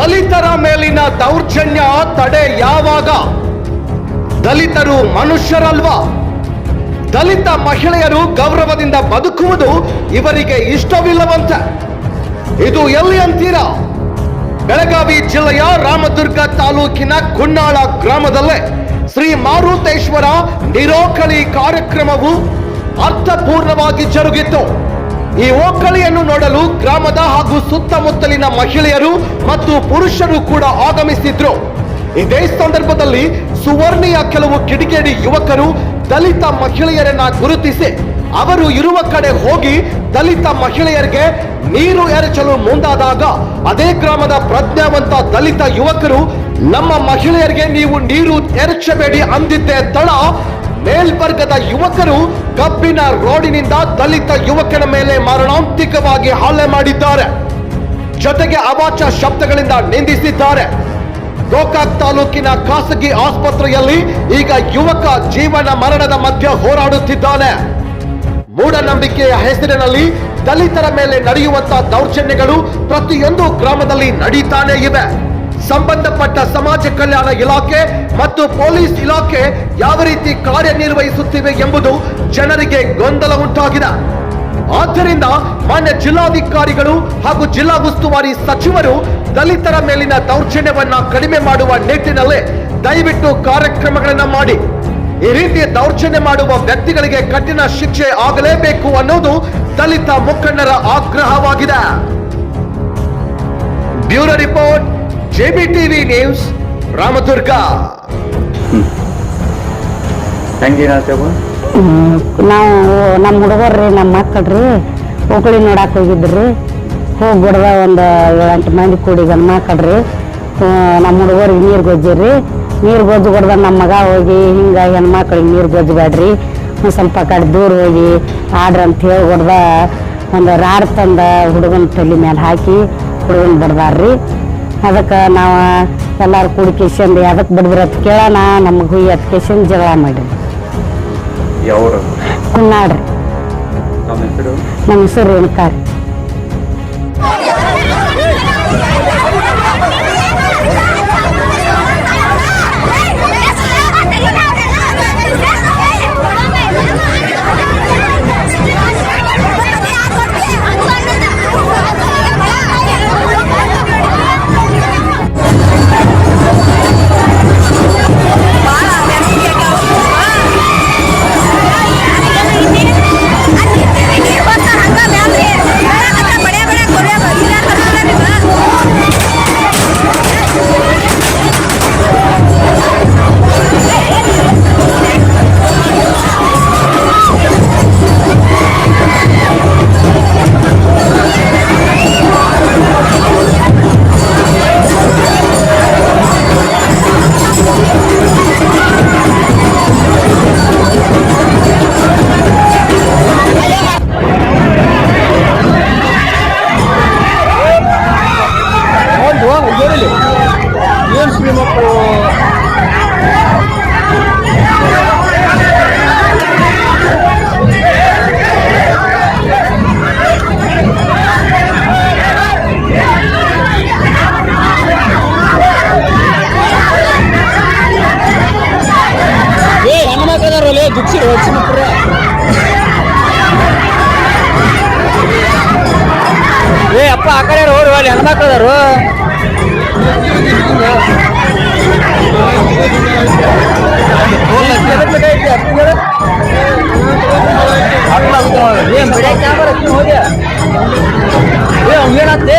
ದಲಿತರ ಮೇಲಿನ ದೌರ್ಜನ್ಯ ತಡೆ ಯಾವಾಗ? ದಲಿತರು ಮನುಷ್ಯರಲ್ವಾ? ದಲಿತ ಮಹಿಳೆಯರು ಗೌರವದಿಂದ ಬದುಕುವುದು ಇವರಿಗೆ ಇಷ್ಟವಿಲ್ಲವಂತೆ. ಇದು ಎಲ್ಲಿ ಅಂತೀರಾ? ಬೆಳಗಾವಿ ಜಿಲ್ಲೆಯ ರಾಮದುರ್ಗ ತಾಲೂಕಿನ ಕುನ್ನಾಳ ಗ್ರಾಮದಲ್ಲೇ ಶ್ರೀ ಮಾರುತೇಶ್ವರ ನಿರೋಕಳಿ ಕಾರ್ಯಕ್ರಮವು ಅರ್ಥಪೂರ್ಣವಾಗಿ ಜರುಗಿತ್ತು ಈ ಓಕಳಿಯನ್ನು ನೋಡಲು ಗ್ರಾಮದ ಹಾಗೂ ಸುತ್ತಮುತ್ತಲಿನ ಮಹಿಳೆಯರು ಮತ್ತು ಪುರುಷರು ಕೂಡ ಆಗಮಿಸಿದ್ರು. ಇದೇ ಸಂದರ್ಭದಲ್ಲಿ ಸುವರ್ಣಿಯ ಕೆಲವು ಕಿಡಿಗೇಡಿ ಯುವಕರು ದಲಿತ ಮಹಿಳೆಯರನ್ನ ಗುರುತಿಸಿ, ಅವರು ಇರುವ ಕಡೆ ಹೋಗಿ ದಲಿತ ಮಹಿಳೆಯರಿಗೆ ನೀರು ಎರಚಲು ಮುಂದಾದಾಗ ಅದೇ ಗ್ರಾಮದ ಪ್ರಜ್ಞಾವಂತ ದಲಿತ ಯುವಕರು, ನಮ್ಮ ಮಹಿಳೆಯರಿಗೆ ನೀವು ನೀರು ಎರಚಬೇಡಿ ಅಂದಿದ್ದೆ ತಳ ಮೇಲ್ವರ್ಗದ ಯುವಕರು ಕಬ್ಬಿನ ರೋಡಿನಿಂದ ದಲಿತ ಯುವಕನ ಮೇಲೆ ಮಾರಣಾಂತಿಕವಾಗಿ ಹಲ್ಲೆ ಮಾಡಿದ್ದಾರೆ. ಜೊತೆಗೆ ಅವಾಚ ಶಬ್ದಗಳಿಂದ ನಿಂದಿಸಿದ್ದಾರೆ. ಗೋಕಾಕ್ ತಾಲೂಕಿನ ಖಾಸಗಿ ಆಸ್ಪತ್ರೆಯಲ್ಲಿ ಈಗ ಯುವಕ ಜೀವನ ಮರಣದ ಮಧ್ಯೆ ಹೋರಾಡುತ್ತಿದ್ದಾನೆ. ಮೂಢನಂಬಿಕೆಯ ಹೆಸರಿನಲ್ಲಿ ದಲಿತರ ಮೇಲೆ ನಡೆಯುವಂತಹ ದೌರ್ಜನ್ಯಗಳು ಪ್ರತಿಯೊಂದು ಗ್ರಾಮದಲ್ಲಿ ನಡೀತಾನೆ ಇವೆ. ಸಂಬಂಧಪಟ್ಟ ಸಮಾಜ ಕಲ್ಯಾಣ ಇಲಾಖೆ ಮತ್ತು ಪೊಲೀಸ್ ಇಲಾಖೆ ಯಾವ ರೀತಿ ಕಾರ್ಯನಿರ್ವಹಿಸುತ್ತಿವೆ ಎಂಬುದು ಜನರಿಗೆ ಗೊಂದಲ ಉಂಟಾಗಿದೆ. ಆದ್ದರಿಂದ ಮಾನ್ಯ ಜಿಲ್ಲಾಧಿಕಾರಿಗಳು ಹಾಗೂ ಜಿಲ್ಲಾ ಉಸ್ತುವಾರಿ ಸಚಿವರು ದಲಿತರ ಮೇಲಿನ ದೌರ್ಜನ್ಯವನ್ನ ಕಡಿಮೆ ಮಾಡುವ ನಿಟ್ಟಿನಲ್ಲಿ ದಯವಿಟ್ಟು ಕಾರ್ಯಕ್ರಮಗಳನ್ನ ಮಾಡಿ. ಈ ರೀತಿ ದೌರ್ಜನ್ಯ ಮಾಡುವ ವ್ಯಕ್ತಿಗಳಿಗೆ ಕಠಿಣ ಶಿಕ್ಷೆ ಆಗಲೇಬೇಕು ಅನ್ನೋದು ದಲಿತ ಮುಖಂಡರ ಆಗ್ರಹವಾಗಿದೆ. Bureau report. TV news Ramdurg. ನಾವು ನಮ್ಮ ಹುಡುಗರ್ರಿ ನಮ್ಮ ಮಕ್ಕಳ್ರಿ ಹುಗ್ಳಿ ನೋಡಕ್ಕೆ ಹೋಗಿದ್ರಿ. ಹೋಗಿ ಬಿಡ್ದ ಒಂದು ಏಳೆಂಟು ಮಂದಿ ಕೂಡಿ ಗಂಡು ಮಕ್ಕಳ್ರಿ ನಮ್ಮ ಹುಡುಗರಿಗೆ ನೀರು ಗೊಜ್ಜಿರಿ ನೀರು ಗೊಜ್ಜು ಕೊಡ್ದ ನಮ್ಮ ಮಗ ಹೋಗಿ ಹಿಂಗೆ ಹೆಣ್ಮಕ್ಳಿಗೆ ನೀರು ಗೊಜ್ಜಬೇಡ್ರಿ ಒಂದು ಸ್ವಲ್ಪ ಕಡೆ ದೂರ ಹೋಗಿ ಆಡ್ರಿ ಅಂತ ಹೇಳಿ ಹೊಡ್ದ ಒಂದು ರಾಡ್ ತಂದ ಹುಡುಗನ ತಲೆ ಮೇಲೆ ಹಾಕಿ ಹುಡುಗನ ಬಡ್ದಾರ್ರಿ. ಅದಕ್ಕೆ ನಾವು ಎಲ್ಲರೂ ಕೂಡಿ ಕಿಶಂದು ಅದಕ್ಕೆ ಬಿಡಿದ್ರೆ ಅದು ಕೇಳೋಣ ನಮ್ಗೆ ಹುಯ್ಯಿ ಅದು ಕೇಶನ್ ಜಗಳ ಯಾವ್ರ? ಕುನ್ನಾಡ್ರಿ ನಮ್ಮ ಹೆಸರು? ನಮ್ಮ ದುಡ್ಸಿರು ಹೊಡ್ಸಿ ಮಕ್ಕಳು ಏ, ಅಪ್ಪ, ಆ ಕಡೆ ಹೋಗ್ರಿ ಅಲ್ಲಿ ಹೆಣ್ಮಕ್ಳದಾರು. ಏನ್ ಬಿಡಕ್ಕೆ ಹೋಗ್ಯ ಏ ಅವ್ನೇನತ್ತೆ